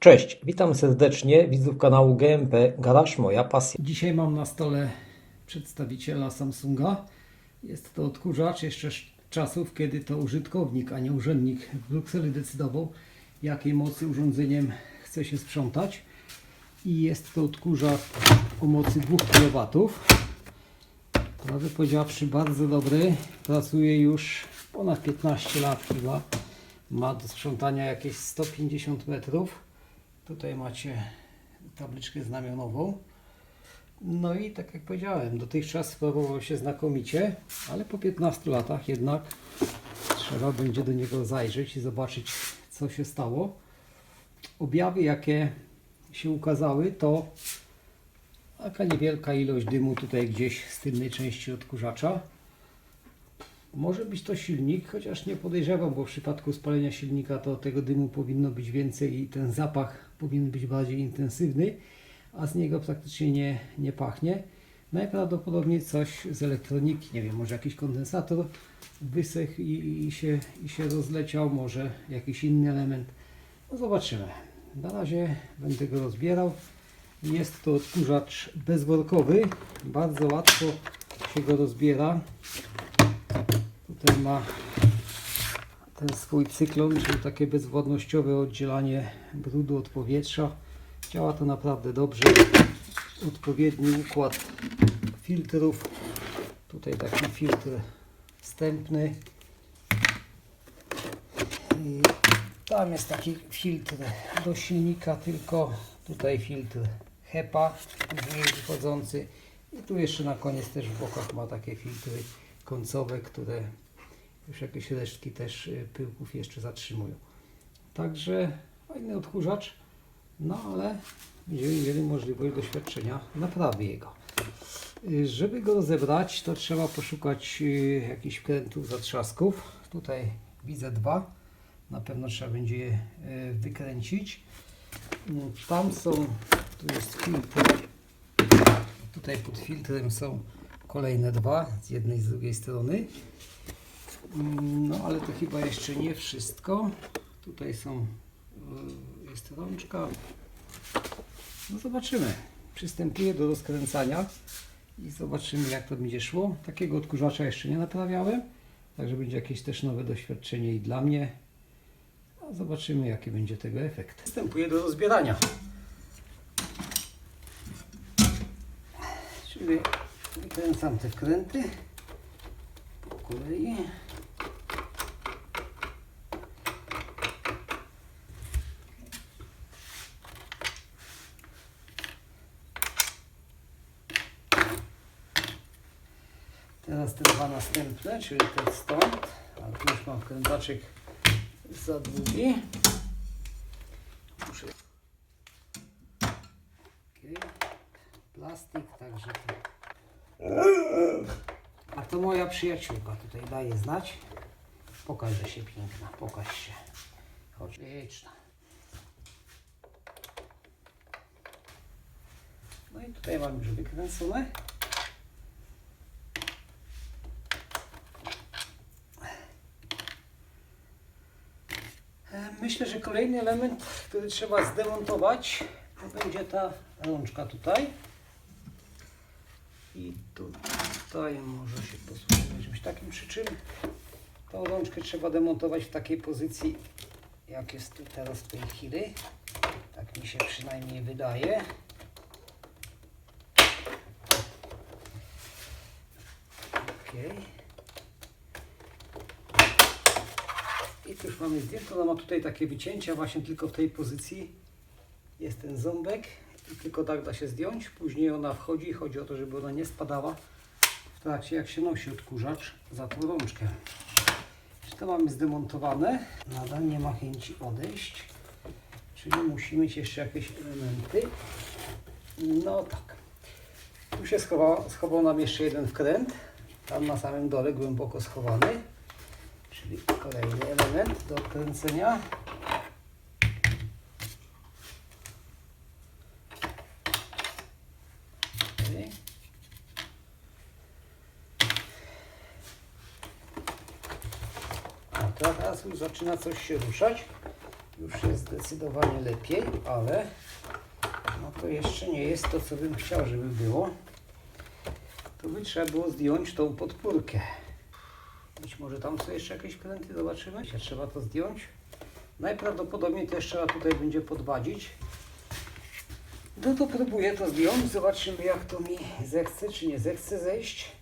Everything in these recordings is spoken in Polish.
Cześć, witam serdecznie widzów kanału GMP Garaż Moja Pasja. Dzisiaj mam na stole przedstawiciela Samsunga. Jest to odkurzacz jeszcze z czasów, kiedy to użytkownik, a nie urzędnik w Brukseli decydował, jakiej mocy urządzeniem chce się sprzątać. I jest to odkurzacz o mocy 2 kW. Prawdę powiedziawszy, bardzo dobry. Pracuje już ponad 15 lat chyba. Ma do sprzątania jakieś 150 metrów. Tutaj macie tabliczkę znamionową. No i tak jak powiedziałem, dotychczas sprawował się znakomicie, ale po 15 latach jednak trzeba będzie do niego zajrzeć i zobaczyć, co się stało. Objawy, jakie się ukazały, to taka niewielka ilość dymu tutaj gdzieś z tylnej części odkurzacza. Może być to silnik, chociaż nie podejrzewam, bo w przypadku spalenia silnika to tego dymu powinno być więcej i ten zapach powinien być bardziej intensywny, a z niego praktycznie nie, nie pachnie. Najprawdopodobniej coś z elektroniki, nie wiem, może jakiś kondensator wysechł i, i, się, i się rozleciał, może jakiś inny element. No zobaczymy. Na razie będę go rozbierał. Jest to odkurzacz bezworkowy, bardzo łatwo się go rozbiera. Tutaj ma ten swój cyklon, czyli takie bezwodnościowe oddzielanie brudu od powietrza. Działa to naprawdę dobrze. Odpowiedni układ filtrów. Tutaj taki filtr wstępny. I tam jest taki filtr do silnika, tylko tutaj filtr HEPA, później wychodzący. I tu jeszcze na koniec też w bokach ma takie filtry końcowe, które już jakieś resztki też y, pyłków jeszcze zatrzymują. Także fajny odkurzacz, no ale będziemy mieli możliwość doświadczenia naprawy jego. Y, Żeby go rozebrać, to trzeba poszukać y, jakichś wkrętów, zatrzasków. Tutaj widzę dwa. Na pewno trzeba będzie je wykręcić. Mm, Tam są, tu jest filtr. Tutaj pod filtrem są kolejne dwa, z jednej i z drugiej strony. Mm, No ale to chyba jeszcze nie wszystko. Tutaj są, y, jest rączka. No zobaczymy. Przystępuję do rozkręcania i zobaczymy jak to będzie szło. Takiego odkurzacza jeszcze nie naprawiałem, także będzie jakieś też nowe doświadczenie i dla mnie. A zobaczymy jaki będzie tego efekt. Przystępuję do rozbierania. Czyli wykręcam te wkręty po kolei. Teraz te dwa następne, czyli ten stąd, ale tu już mam wkrętaczek za długi. Muszę... Okej. Plastik, także. A to moja przyjaciółka tutaj daje znać. Pokaż, że się piękna, pokaż się. Chodź, liczna. No i tutaj mam już wykręcone. E, Myślę, że kolejny element, który trzeba zdemontować, to będzie ta rączka tutaj. I tutaj może się posłużyć czymś takim, przy czym tą rączkę trzeba demontować w takiej pozycji, jak jest tu teraz w tej chwili. Tak mi się przynajmniej wydaje. Okej. I już mamy zdjęcie, ona ma tutaj takie wycięcia właśnie tylko w tej pozycji jest ten ząbek i tylko tak da się zdjąć. Później ona wchodzi, chodzi o to, żeby ona nie spadała w trakcie jak się nosi odkurzacz za tą rączkę. To mamy zdemontowane? Nadal nie ma chęci odejść, czyli musimy mieć jeszcze jakieś elementy. No tak. Tu się schował, schował nam jeszcze jeden wkręt, tam na samym dole głęboko schowany. Czyli kolejny element do odkręcenia. Okej. A teraz już zaczyna coś się ruszać. Już jest zdecydowanie lepiej, ale no to jeszcze nie jest to, co bym chciał, żeby było. To by trzeba było zdjąć tą podpórkę. Być może tam są jeszcze jakieś pręty, zobaczymy. Czy Trzeba to zdjąć. Najprawdopodobniej też trzeba tutaj będzie podwadzić. No to próbuję to zdjąć, zobaczymy jak to mi zechce, czy nie zechce zejść.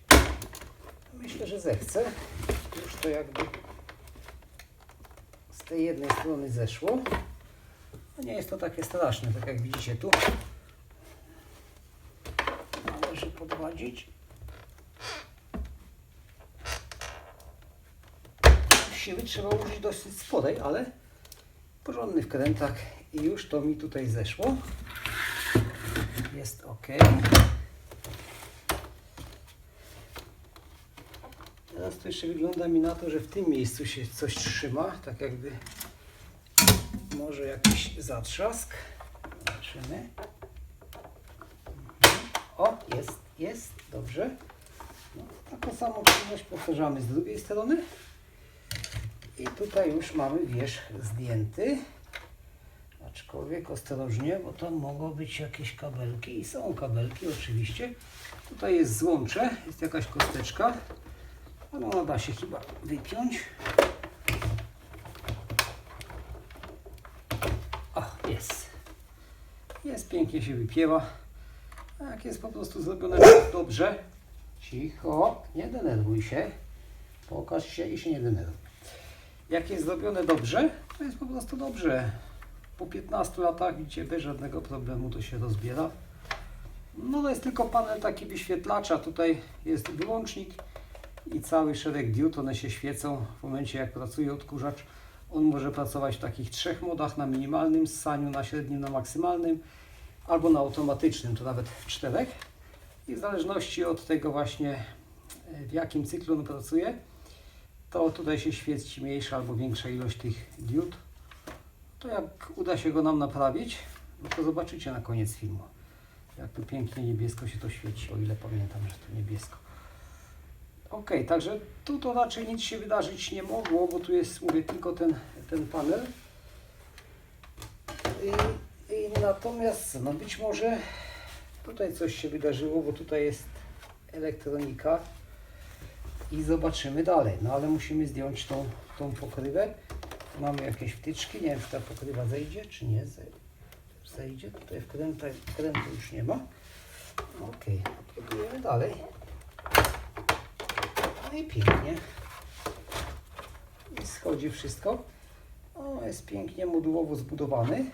Myślę, że zechce. Już to jakby z tej jednej strony zeszło. No nie jest to takie straszne, tak jak widzicie tu. Należy podwadzić. Siły trzeba użyć dosyć sporej, ale porządny wkrętak i już to mi tutaj zeszło. Jest ok. Teraz to jeszcze wygląda mi na to, że w tym miejscu się coś trzyma, tak jakby może jakiś zatrzask. Zobaczymy. O, jest, jest, dobrze. No, taką samą czynność powtarzamy z drugiej strony. I tutaj już mamy wierzch zdjęty. Aczkolwiek ostrożnie, bo tam mogą być jakieś kabelki i są kabelki oczywiście. Tutaj jest złącze, jest jakaś kosteczka. Ale ona da się chyba wypiąć. O, jest. Jest, pięknie się wypiewa. A Jak jest po prostu zrobione dobrze. Cicho, nie denerwuj się. Pokaż się i się nie denerwuj. Jak jest zrobione dobrze, to jest po prostu dobrze. Po 15 latach, widzicie, bez żadnego problemu to się rozbiera. No to jest tylko panel taki wyświetlacza. Tutaj jest wyłącznik i cały szereg diod. One się świecą w momencie jak pracuje odkurzacz. On może pracować w takich trzech modach, na minimalnym ssaniu, na średnim, na maksymalnym albo na automatycznym, to nawet w czterech. I w zależności od tego właśnie w jakim cyklu on pracuje, to tutaj się świeci mniejsza albo większa ilość tych diod. To jak uda się go nam naprawić, no to zobaczycie na koniec filmu. Jak tu pięknie niebiesko się to świeci, o ile pamiętam, że to niebiesko. Ok, także tu to raczej nic się wydarzyć nie mogło, bo tu jest, mówię, tylko ten, ten panel. I, I natomiast, no być może tutaj coś się wydarzyło, bo tutaj jest elektronika i zobaczymy dalej. No ale musimy zdjąć tą, tą pokrywę. Mamy jakieś wtyczki, nie wiem czy ta pokrywa zejdzie, czy nie Zej- zejdzie. Tutaj wkręta, wkrętu już nie ma. Ok, próbujemy dalej. No i pięknie. I schodzi wszystko. O, jest pięknie modułowo zbudowany.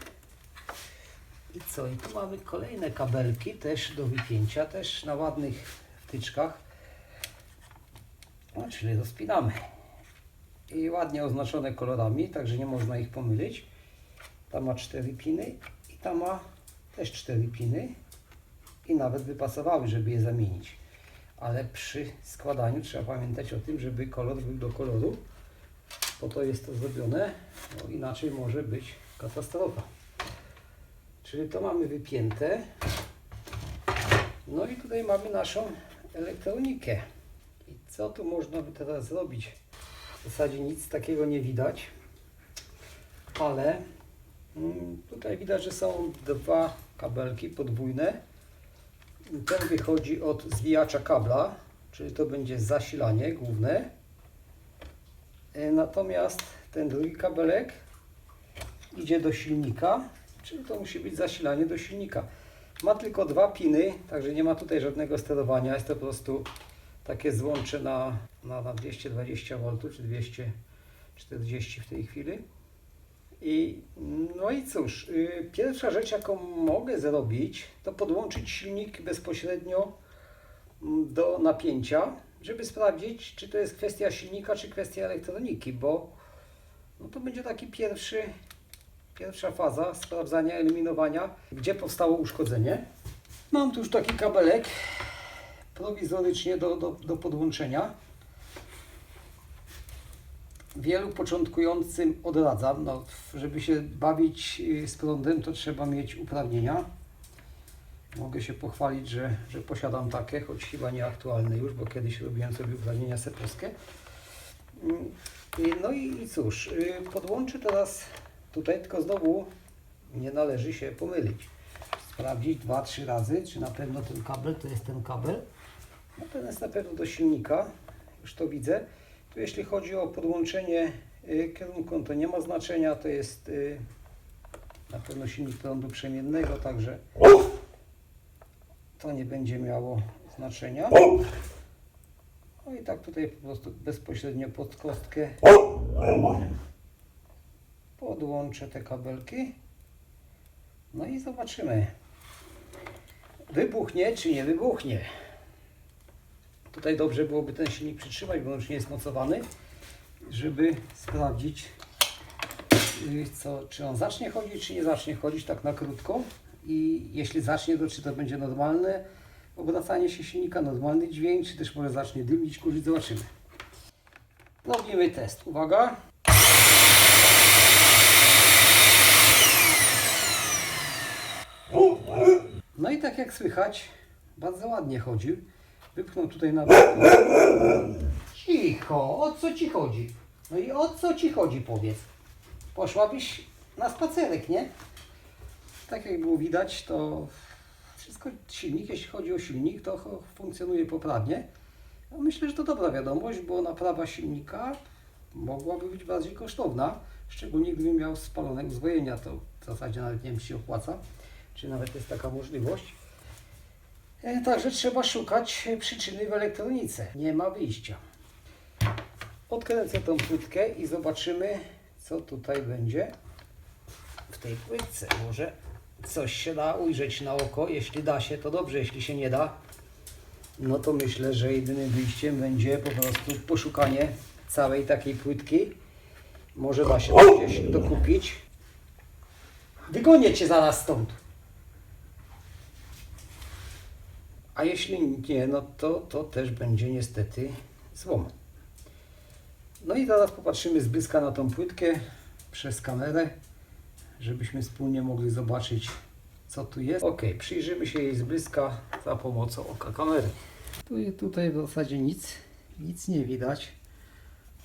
I co? I tu mamy kolejne kabelki też do wypięcia, też na ładnych wtyczkach. No, czyli rozpinamy. I ładnie oznaczone kolorami, także nie można ich pomylić. Ta ma cztery piny i ta ma też cztery piny. I nawet by pasowały, żeby je zamienić. Ale przy składaniu trzeba pamiętać o tym, żeby kolor był do koloru. Po to jest to zrobione, bo inaczej może być katastrofa. Czyli to mamy wypięte. No i tutaj mamy naszą elektronikę. Co tu można by teraz zrobić? W zasadzie nic takiego nie widać, ale mm, tutaj widać, że są dwa kabelki podwójne. Ten wychodzi od zwijacza kabla, czyli to będzie zasilanie główne. E, Natomiast ten drugi kabelek idzie do silnika, czyli to musi być zasilanie do silnika. Ma tylko dwa piny, także nie ma tutaj żadnego sterowania. Jest to po prostu takie złącze na, na, na 220 V czy 240 w tej chwili. I, no i cóż, y, pierwsza rzecz, jaką mogę zrobić, to podłączyć silnik bezpośrednio mm, do napięcia, żeby sprawdzić, czy to jest kwestia silnika, czy kwestia elektroniki, bo no to będzie taki pierwszy, pierwsza faza sprawdzania, eliminowania, gdzie powstało uszkodzenie. Mam tu już taki kabelek prowizorycznie do, do, do podłączenia. Wielu początkującym odradzam, no, żeby się bawić y, z prądem, to trzeba mieć uprawnienia. Mogę się pochwalić, że, że posiadam takie, choć chyba nieaktualne już, bo kiedyś robiłem sobie uprawnienia sepowskie. Mm, No i, i cóż, y, podłączę teraz Tutaj tylko znowu nie należy się pomylić. Sprawdzić dwa, trzy razy, czy na pewno ten kabel to jest ten kabel. No ten jest na pewno do silnika, już to widzę. Tu jeśli chodzi o podłączenie y, kierunku, to nie ma znaczenia, to jest y, na pewno silnik prądu przemiennego, także to nie będzie miało znaczenia. No i tak tutaj po prostu bezpośrednio pod kostkę podłączę te kabelki. No i zobaczymy. Wybuchnie czy nie wybuchnie. Tutaj dobrze byłoby ten silnik przytrzymać, bo on już nie jest mocowany, żeby sprawdzić, y, co, czy on zacznie chodzić, czy nie zacznie chodzić tak na krótko. I jeśli zacznie, to czy to będzie normalne obracanie się silnika, normalny dźwięk, czy też może zacznie dymić, kurzyć, zobaczymy. Robimy test. Uwaga. No i tak jak słychać, bardzo ładnie chodził. Wypchnął tutaj na Cicho, o co ci chodzi? No i o co ci chodzi, powiedz? Poszłabyś na spacerek, nie? Tak jak było widać, to wszystko, silnik, jeśli chodzi o silnik, to funkcjonuje poprawnie. Myślę, że to dobra wiadomość, bo naprawa silnika mogłaby być bardziej kosztowna, szczególnie gdybym miał spalone uzwojenia, to w zasadzie nawet nie wiem, czy się opłaca, czy nawet jest taka możliwość. Także trzeba szukać przyczyny w elektronice. Nie ma wyjścia. Odkręcę tą płytkę i zobaczymy, co tutaj będzie w tej płytce. Może coś się da ujrzeć na oko. Jeśli da się, to dobrze. Jeśli się nie da, no to myślę, że jedynym wyjściem będzie po prostu poszukanie całej takiej płytki. Może da się to gdzieś dokupić. Wygonię cię zaraz stąd. A jeśli nie, no to, to też będzie niestety złom. No i teraz popatrzymy z bliska na tą płytkę przez kamerę, żebyśmy wspólnie mogli zobaczyć, co tu jest. Ok, przyjrzymy się jej z bliska za pomocą oka kamery. Tu, tutaj w zasadzie nic, nic nie widać.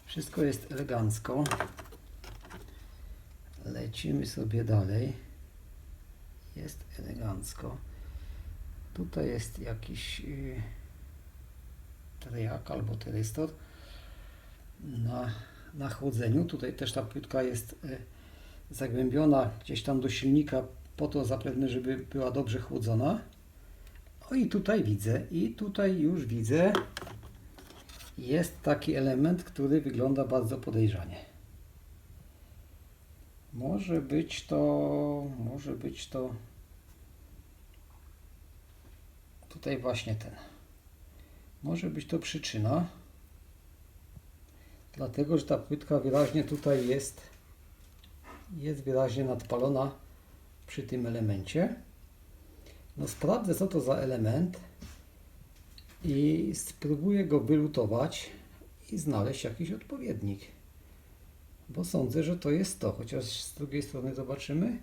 Wszystko jest elegancko. Lecimy sobie dalej. Jest elegancko. Tutaj jest jakiś yy, triak albo terystor na, na chłodzeniu. Tutaj też ta płytka jest y, zagłębiona gdzieś tam do silnika po to zapewne, żeby była dobrze chłodzona. O i tutaj widzę, i tutaj już widzę, jest taki element, który wygląda bardzo podejrzanie. Może być to, może być to tutaj właśnie ten. Może być to przyczyna, dlatego że ta płytka wyraźnie tutaj jest, jest wyraźnie nadpalona przy tym elemencie. No sprawdzę co to za element i spróbuję go wylutować i znaleźć jakiś odpowiednik. Bo sądzę, że to jest to, chociaż z drugiej strony zobaczymy.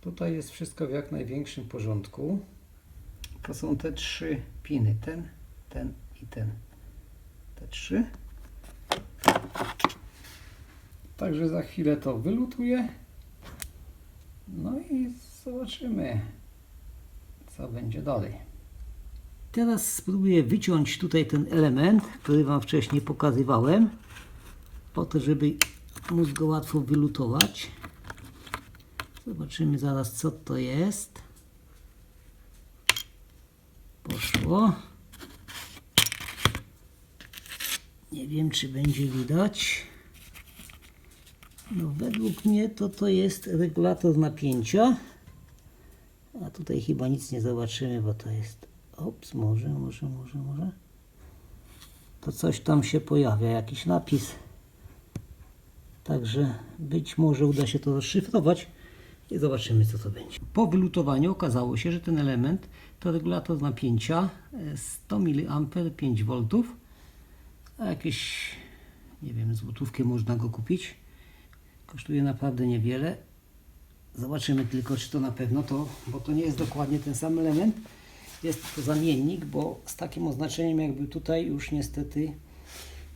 Tutaj jest wszystko w jak największym porządku. To są te trzy piny, ten, ten i ten. Te trzy. Także za chwilę to wylutuję. No i zobaczymy, co będzie dalej. Teraz spróbuję wyciąć tutaj ten element, który Wam wcześniej pokazywałem, po to, żeby móc go łatwo wylutować. Zobaczymy zaraz, co to jest. Poszło. Nie wiem, czy będzie widać. No, według mnie to to jest regulator napięcia. A tutaj chyba nic nie zobaczymy, bo to jest. Ops, może, może, może, może. To coś tam się pojawia, jakiś napis. Także być może uda się to rozszyfrować i zobaczymy, co to będzie. Po wylutowaniu okazało się, że ten element to regulator napięcia e, 100 mA 5V. A jakieś, nie wiem, złotówkę można go kupić. Kosztuje naprawdę niewiele. Zobaczymy tylko, czy to na pewno to, bo to nie jest dokładnie ten sam element. Jest to zamiennik, bo z takim oznaczeniem jakby tutaj już niestety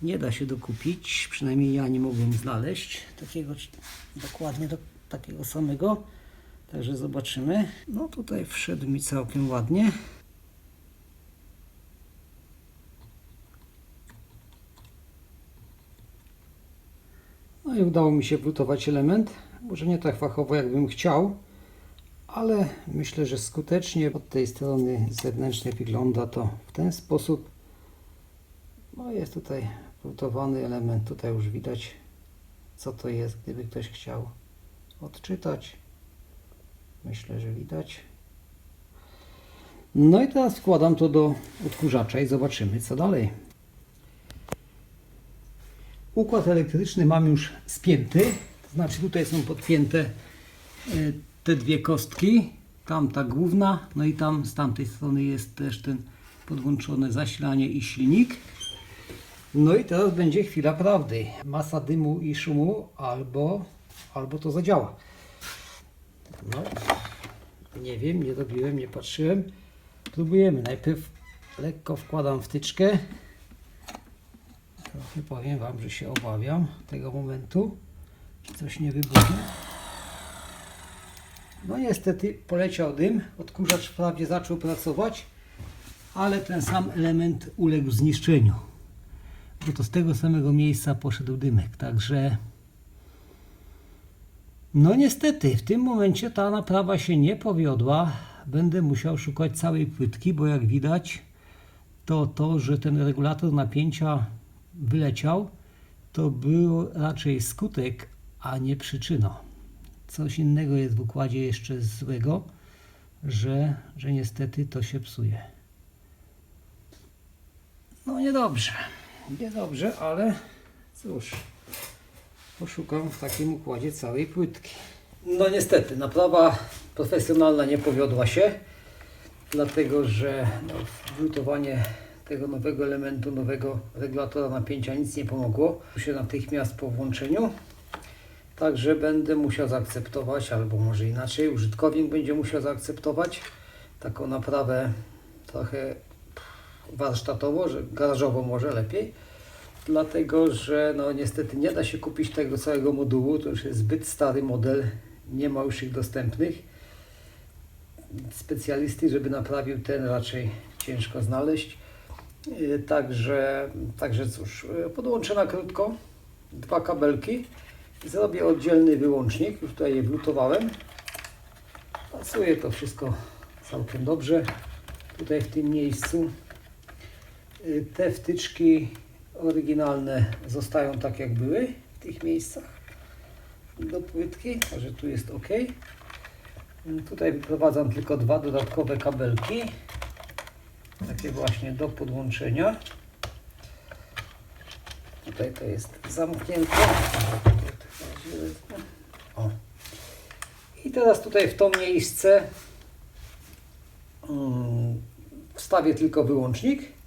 nie da się dokupić. Przynajmniej ja nie mogłem znaleźć takiego dokładnie do, takiego samego. Także zobaczymy. No tutaj wszedł mi całkiem ładnie. No i udało mi się wlutować element. Może nie tak fachowo jakbym chciał, ale myślę, że skutecznie od tej strony zewnętrznej wygląda to w ten sposób. No jest tutaj wlutowany element, tutaj już widać co to jest, gdyby ktoś chciał odczytać. Myślę, że widać. No i teraz wkładam to do odkurzacza i zobaczymy co dalej. Układ elektryczny mam już spięty, to znaczy tutaj są podpięte e, te dwie kostki, tam ta główna, no i tam z tamtej strony jest też ten podłączone zasilanie i silnik. No i teraz będzie chwila prawdy. Masa dymu i szumu albo, albo to zadziała. No, nie wiem, nie robiłem, nie patrzyłem. Próbujemy. Najpierw lekko wkładam wtyczkę. Trochę powiem Wam, że się obawiam tego momentu. Czy coś nie wybuchnie. No niestety poleciał dym. Odkurzacz wprawdzie zaczął pracować, ale ten sam element uległ zniszczeniu. Bo to z tego samego miejsca poszedł dymek. Także no niestety, w tym momencie ta naprawa się nie powiodła. Będę musiał szukać całej płytki, bo jak widać, to to, że ten regulator napięcia wyleciał, to był raczej skutek, a nie przyczyna. Coś innego jest w układzie jeszcze złego, że, że niestety to się psuje. No niedobrze, niedobrze, ale cóż, poszukam w takim układzie całej płytki. No niestety, naprawa profesjonalna nie powiodła się, dlatego że no, tego nowego elementu, nowego regulatora napięcia nic nie pomogło. się natychmiast po włączeniu. Także będę musiał zaakceptować, albo może inaczej, użytkownik będzie musiał zaakceptować taką naprawę trochę warsztatowo, że garażowo może lepiej. Dlatego, że no niestety nie da się kupić tego całego modułu, to już jest zbyt stary model, nie ma już ich dostępnych. Specjalisty, żeby naprawił ten raczej ciężko znaleźć. Yy, Także, także cóż, yy, podłączę na krótko dwa kabelki. Zrobię oddzielny wyłącznik, już tutaj je wlutowałem. Pasuje to wszystko całkiem dobrze. Tutaj w tym miejscu Y, te wtyczki oryginalne zostają tak jak były w tych miejscach do płytki, także tu jest ok. Tutaj wyprowadzam tylko dwa dodatkowe kabelki, takie właśnie do podłączenia. Tutaj to jest zamknięte. O. I teraz tutaj w to miejsce mm, wstawię tylko wyłącznik.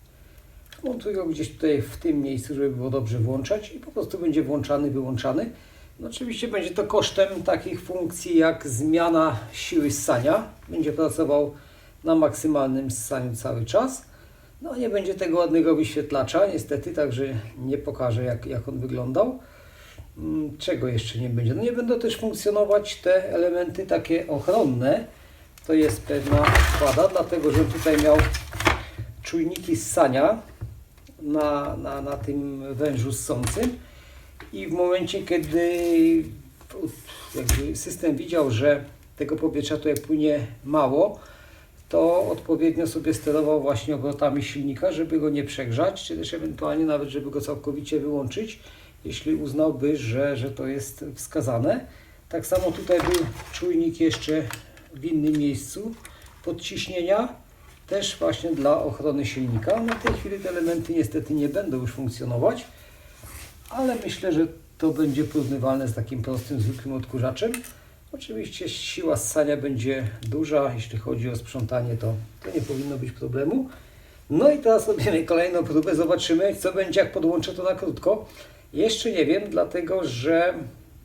Montuję go gdzieś tutaj w tym miejscu, żeby było dobrze włączać i po prostu będzie włączany, wyłączany. No oczywiście będzie to kosztem takich funkcji jak zmiana siły ssania. Będzie pracował na maksymalnym ssaniu cały czas. No nie będzie tego ładnego wyświetlacza niestety, także nie pokażę jak, jak on wyglądał. Mm, Czego jeszcze nie będzie? No nie będą też funkcjonować te elementy takie ochronne. To jest pewna wada, dlatego że tutaj miał czujniki ssania na, na, na tym wężu ssącym i w momencie, kiedy system widział, że tego powietrza tutaj płynie mało, to odpowiednio sobie sterował właśnie obrotami silnika, żeby go nie przegrzać, czy też ewentualnie nawet, żeby go całkowicie wyłączyć, jeśli uznałby, że, że to jest wskazane. Tak samo tutaj był czujnik jeszcze w innym miejscu podciśnienia, też właśnie dla ochrony silnika. Na tej chwili te elementy niestety nie będą już funkcjonować, ale myślę, że to będzie porównywalne z takim prostym, zwykłym odkurzaczem. Oczywiście siła ssania będzie duża, jeśli chodzi o sprzątanie, to, to nie powinno być problemu. No i teraz robimy kolejną próbę, zobaczymy co będzie jak podłączę to na krótko. Jeszcze nie wiem, dlatego że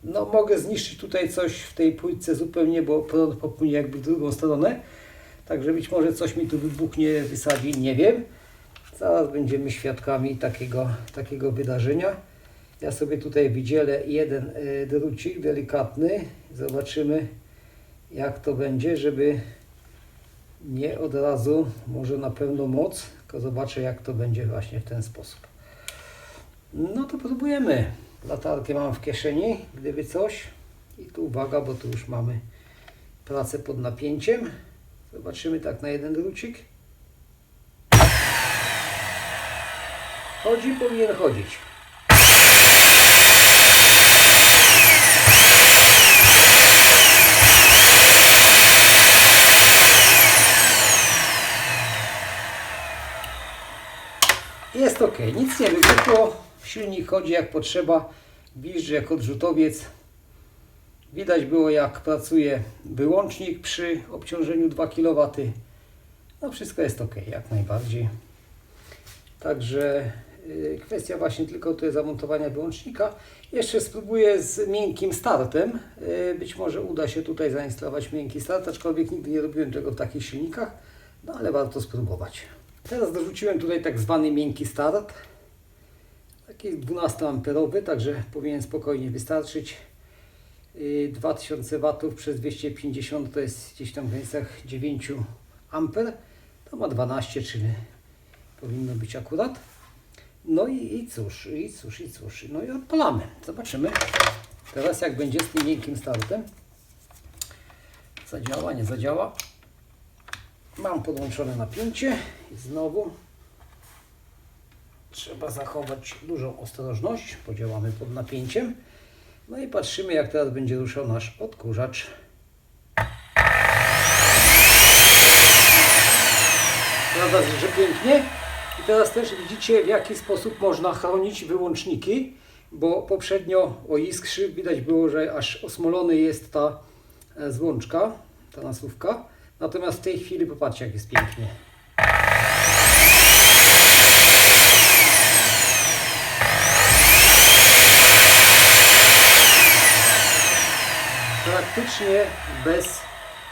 no, mogę zniszczyć tutaj coś w tej płytce zupełnie, bo prąd popłynie jakby w drugą stronę. Także być może coś mi tu wybuchnie, wysadzi, nie wiem. Zaraz będziemy świadkami takiego, takiego wydarzenia. Ja sobie tutaj wydzielę jeden y, drucik delikatny. Zobaczymy jak to będzie, żeby nie od razu, może na pełną moc, tylko zobaczę jak to będzie właśnie w ten sposób. No to próbujemy. Latarkę mam w kieszeni, gdyby coś. I tu uwaga, bo tu już mamy pracę pod napięciem. Zobaczymy tak na jeden drucik. Chodzi, powinien chodzić. Jest ok, nic nie wybuchło. Silnik chodzi jak potrzeba. Bliżej jak odrzutowiec. Widać było jak pracuje wyłącznik przy obciążeniu 2 kW. No wszystko jest ok, jak najbardziej. Także y, kwestia właśnie tylko tutaj zamontowania wyłącznika. Jeszcze spróbuję z miękkim startem. Y, Być może uda się tutaj zainstalować miękki start, aczkolwiek nigdy nie robiłem tego w takich silnikach, no ale warto spróbować. Teraz dorzuciłem tutaj tak zwany miękki start. Taki 12 amperowy, także powinien spokojnie wystarczyć. Y, 2000 W przez 250 to jest gdzieś tam w granicach 9 amper. To ma 12, czyli powinno być akurat. No i, i cóż, i cóż, i cóż. No i odpalamy. Zobaczymy teraz jak będzie z tym miękkim startem. Zadziała, nie zadziała. Mam podłączone napięcie i znowu trzeba zachować dużą ostrożność. Podziałamy pod napięciem. No i patrzymy jak teraz będzie ruszał nasz odkurzacz. Prawda, że pięknie? I teraz też widzicie w jaki sposób można chronić wyłączniki, bo poprzednio o iskrzy widać było, że aż osmolony jest ta e, złączka, ta nasówka. Natomiast w tej chwili popatrzcie jak jest pięknie. Praktycznie bez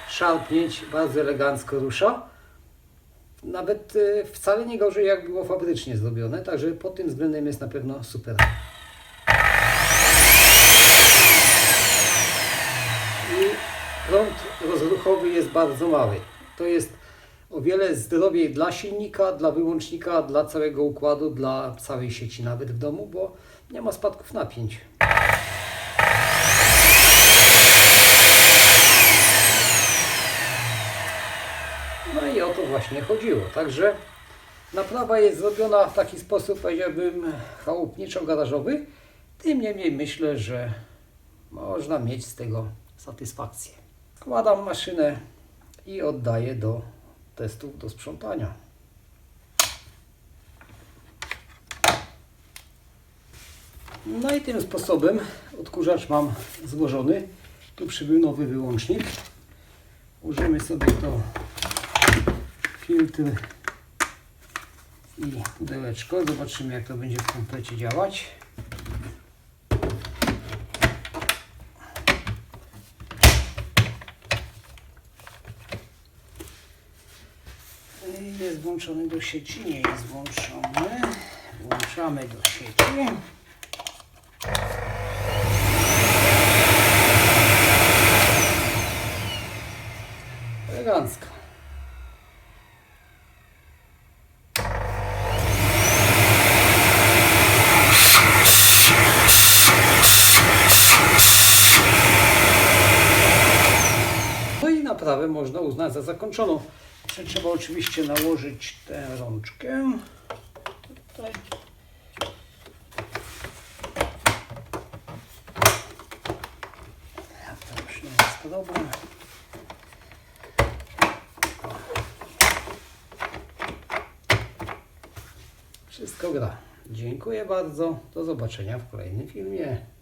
szarpnięć bardzo elegancko rusza. Nawet e, wcale nie gorzej jak było fabrycznie zrobione, także pod tym względem jest na pewno super. I prąd rozruchowy jest bardzo mały. To jest o wiele zdrowiej dla silnika, dla wyłącznika, dla całego układu, dla całej sieci nawet w domu, bo nie ma spadków napięć. No i o to właśnie chodziło. Także naprawa jest zrobiona w taki sposób, powiedziałbym, chałupniczo-garażowy. Tym niemniej myślę, że można mieć z tego satysfakcję. Składam maszynę i oddaję do testów do sprzątania. No i tym sposobem odkurzacz mam złożony. Tu przybył nowy wyłącznik. Użyjmy sobie to filtr i pudełeczko. Zobaczymy jak to będzie w komplecie działać. Jest włączony do sieci, nie jest włączony. Włączamy do sieci. Elegancko. No i uznać za zakończoną. Trzeba oczywiście nałożyć tę rączkę. Tutaj. Jak to już nie jest problem. Wszystko gra. Dziękuję bardzo. Do zobaczenia w kolejnym filmie.